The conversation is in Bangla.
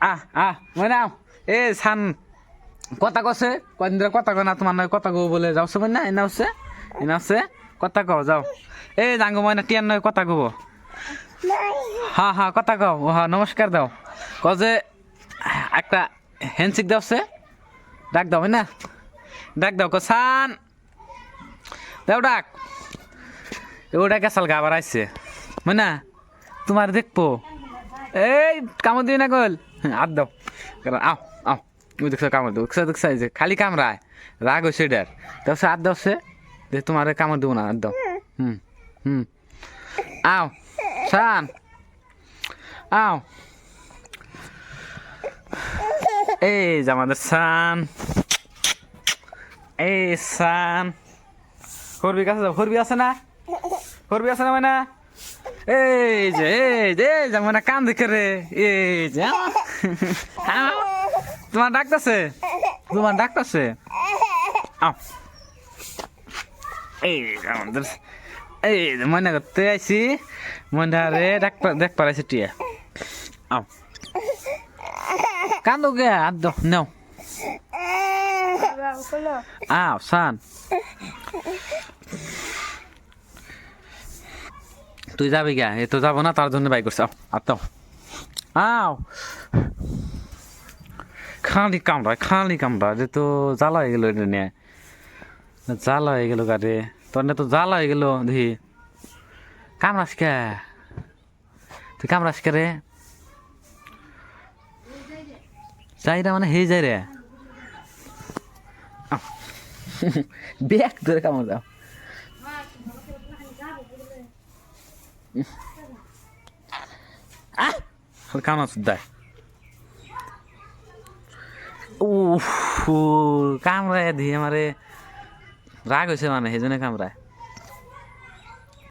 আহ আহ মানে আও এ সান কথা কছে। কদিন কথা কয় না তোমার নয় কথা কব বলে। যাও সবাই না, এনা হচ্ছে এনা হচ্ছে কথা কও, যাও। এ জাঙ্গো ময়না টিয়ার নয় কথা কব। হ্যাঁ হ্যাঁ কথা কও। হ্যাঁ নমস্কার দাও। ক যে, একটা হ্যান্ডশেক দাও সে ডাক দাও না? ডাক দাও ক সান দাও ডাক। ওটা গেছাল গা আবার আসছে না? তোমার দেখব। এই, কামড় দিই না গল। আর দাও। কারণ আও আও। ওই দেখছ কামড় দেবো। দেখছ দেখছ যে খালি কামড়ায়। রাগ হয়েছে দাও সে আর দাও সে। যে তোমার কামড় দেবো না আর দাও। হুম হুম। আও সান আও। এই যে আমাদের সান এই সান করবি কাছে যাও করবি আছে না? করবি আছে না মানে? এই যে এই যে এই যে মানে কান দেখে রে এই যে আও। তোমার ডাকতেছে? তোমার ডাকতেছে? এই আমাদের এই যে মনে করতে আইসি মনে রে ডাক দেখ পারাইছে টিয়া। আও কান্দো গে আর দাও নাও। আও সান তুই যাবি গা এ তো যাব না, তার জন্য বাই করছে। দাও আও। খালি কামড়া খালি কামড়া যে তো জ্বালা হয়ে গেল এটা নিয়ে। জ্বালা হয়ে গেল গাড়ি তোর তো জ্বালা হয়ে গেল, দেখি। কামড়াস কে? তুই কামড়াস কে রে? যাই রে মানে হে যাই রে। ব্যাগ ধরে কামড় দাও কামড়া দেয় উফ কামড়ায় দিয়ে আমারে রাগ হয়েছে মানে সেই জন্য কামড়ায়।